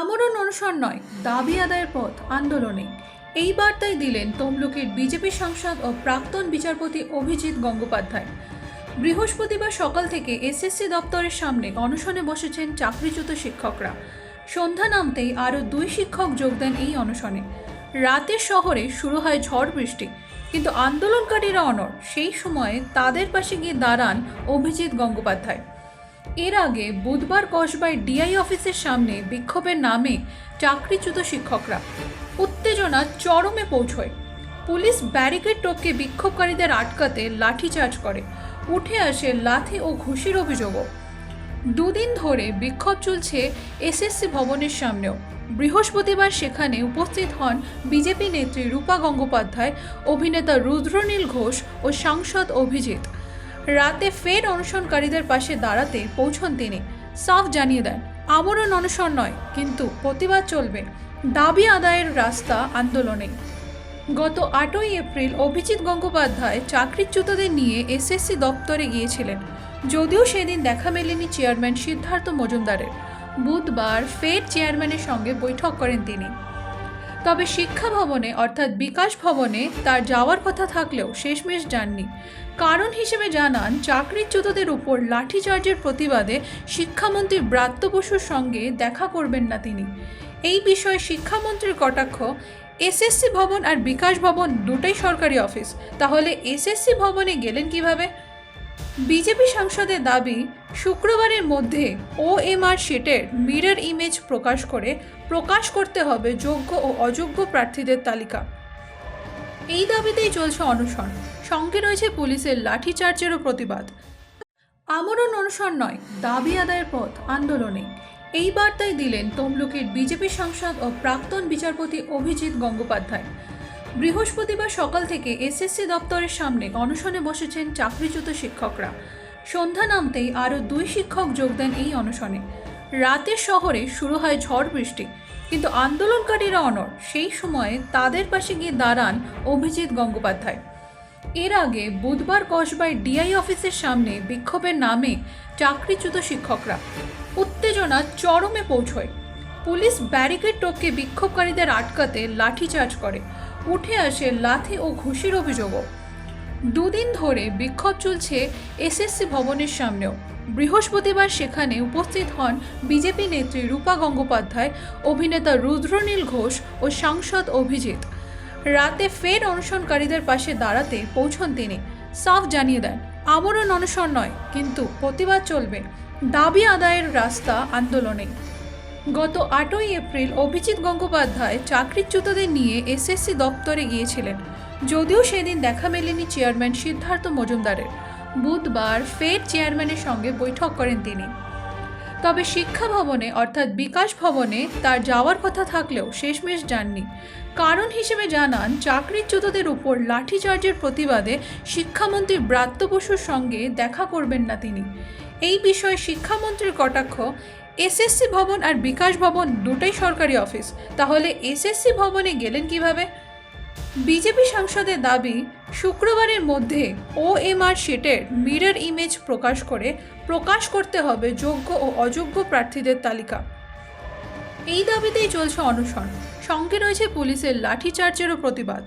আমরণ অনশন নয়, দাবি আদায়ের পথ আন্দোলনে। এই বার্তাই দিলেন তমলুকের বিজেপি সাংসদ ও প্রাক্তন বিচারপতি অভিজিৎ গঙ্গোপাধ্যায়। বৃহস্পতিবার সকাল থেকে এসএসসি দপ্তরের সামনে অনশনে বসেছেন চাকরিচ্যুত শিক্ষকরা। সন্ধ্যা নামতেই আরও দুই শিক্ষক যোগ দেন এই অনশনে। রাতের শহরে শুরু হয় ঝড় বৃষ্টি, কিন্তু আন্দোলনকারীরা অনর সেই সময়ে তাদের পাশে গিয়ে দাঁড়ান অভিজিৎ গঙ্গোপাধ্যায়। এর আগে বুধবার কসবায় ডিআই অফিসের সামনে বিক্ষোভের নামে চাকরিচ্যুত শিক্ষকরা। উত্তেজনা চরমে পৌঁছয়। পুলিশ ব্যারিকেড টপকে বিক্ষোভকারীদের আটকাতে লাঠিচার্জ করে। উঠে আসে লাথি ও ঘুষির অভিযোগও। দুদিন ধরে বিক্ষোভ চলছে এসএসসি ভবনের সামনেও। বৃহস্পতিবার সেখানে উপস্থিত হন বিজেপি নেত্রী রূপা গঙ্গোপাধ্যায়, অভিনেতা রুদ্রনীল ঘোষ ও সাংসদ অভিজিৎ। রাতে ফের অনশনকারীদের পাশে দাঁড়াতে পৌঁছন তিনি। সাফ জানিয়ে দেন, আমরণ অনশন নয়, কিন্তু প্রতিবাদ চলবে। দাবি আদায়ের রাস্তা আন্দোলনে। গত আটই এপ্রিল অভিজিৎ গঙ্গোপাধ্যায় চাকরিচ্যুতদের নিয়ে এসএসসি দপ্তরে গিয়েছিলেন। যদিও সেদিন দেখা মেলেনি চেয়ারম্যান সিদ্ধার্থ মজুমদারের। বুধবার ফের চেয়ারম্যানের সঙ্গে বৈঠক করেন তিনি। তবে শিক্ষা ভবনে, অর্থাৎ বিকাশ ভবনে তার যাওয়ার কথা থাকলেও শেষমেশ যাননি। কারণ হিসেবে জানান, চাকরিচ্যুতদের উপর লাঠিচার্জের প্রতিবাদে শিক্ষামন্ত্রী ব্রাত্য বসুর সঙ্গে দেখা করবেন না তিনি। এই বিষয়ে শিক্ষামন্ত্রীর কটাক্ষ, এসএসসি ভবন আর বিকাশ ভবন দুটোই সরকারি অফিস। তাহলে এসএসসি ভবনে গেলেন কীভাবে? বিজেপি সাংসদের দাবি, শুক্রবারের মধ্যে ওএমআর শিটের মিরর ইমেজ প্রকাশ করে প্রকাশ করতে হবে যোগ্য ও অযোগ্য প্রার্থীদের তালিকা। এই দাবিতেই চলছে অনশন। সঙ্গে রয়েছে পুলিশের লাঠিচার্জেরও প্রতিবাদ। আমরণ অনশন নয়, দাবি আদায়ের পথ আন্দোলনে। এই বার্তাই দিলেন তমলুকের বিজেপি সাংসদ ও প্রাক্তন বিচারপতি অভিজিৎ গঙ্গোপাধ্যায়। বৃহস্পতিবার সকাল থেকে এসএসসি দপ্তরের সামনে অনশনে বসেছেন চাকরিচ্যুত শিক্ষকরা। সন্ধ্যা নামতেই আরও দুই শিক্ষক যোগ দেন এই অনশনে। রাতের শহরে শুরু হয় ঝড় বৃষ্টি, কিন্তু আন্দোলনকারীরা অনর সেই সময়ে তাদের পাশে গিয়ে দাঁড়ান অভিজিৎ গঙ্গোপাধ্যায়। এর আগে বুধবার কসবায় ডিআই অফিসের সামনে বিক্ষোভের নামে চাকরিচ্যুত শিক্ষকরা উত্তেজনা চরমে পৌঁছয়। পুলিশ ব্যারিকেড টপকে বিক্ষোভকারীদের আটকাতে লাঠিচার্জ করে। উঠে আসে লাথি ও ঘুষির অভিযোগও। দুদিন ধরে বিক্ষোভ চলছে এসএসসি ভবনের সামনেও। বৃহস্পতিবার সেখানে উপস্থিত হন বিজেপি নেত্রী রূপা গঙ্গোপাধ্যায়, অভিনেতা রুদ্রনীল ঘোষ ও সাংসদ অভিজিৎ। রাতে ফের অনশনকারীদের পাশে দাঁড়াতে পৌঁছন তিনি। সাফ জানিয়ে দেন, আমরণ অনশন নয়, কিন্তু প্রতিবাদ চলবে। দাবি আদায়ের রাস্তা আন্দোলনে। গত আটই এপ্রিল অভিজিৎ গঙ্গোপাধ্যায় চাকরিচ্যুতদের নিয়ে এসএসসি দপ্তরে গিয়েছিলেন। যদিও সেদিন দেখা মেলেনি চেয়ারম্যান সিদ্ধার্থ মজুমদারের। বুধবার ফের চেয়ারম্যানের সঙ্গে বৈঠক করেন তিনি। তবে শিক্ষা ভবনে অর্থাৎ বিকাশ ভবনে তার যাওয়ার কথা থাকলেও শেষমেশ যাননি। কারণ হিসেবে জানান, চাকরিচ্যুতদের উপর লাঠিচার্জের প্রতিবাদে শিক্ষামন্ত্রী ব্রাত্য বসুর সঙ্গে দেখা করবেন না তিনি। এই বিষয়ে শিক্ষামন্ত্রীর কটাক্ষ এসএসসি ভবন আর বিকাশ ভবন দুটোই সরকারি অফিস। তাহলে এসএসসি ভবনে গেলেন কীভাবে? বিজেপি সাংসদের দাবি, শুক্রবারের মধ্যে ওএমআর শিটের মিরর ইমেজ প্রকাশ করে প্রকাশ করতে হবে যোগ্য ও অযোগ্য প্রার্থীদের তালিকা। এই দাবিতেই চলছে অনশন। সঙ্গে রয়েছে পুলিশের লাঠিচার্জেরও প্রতিবাদ।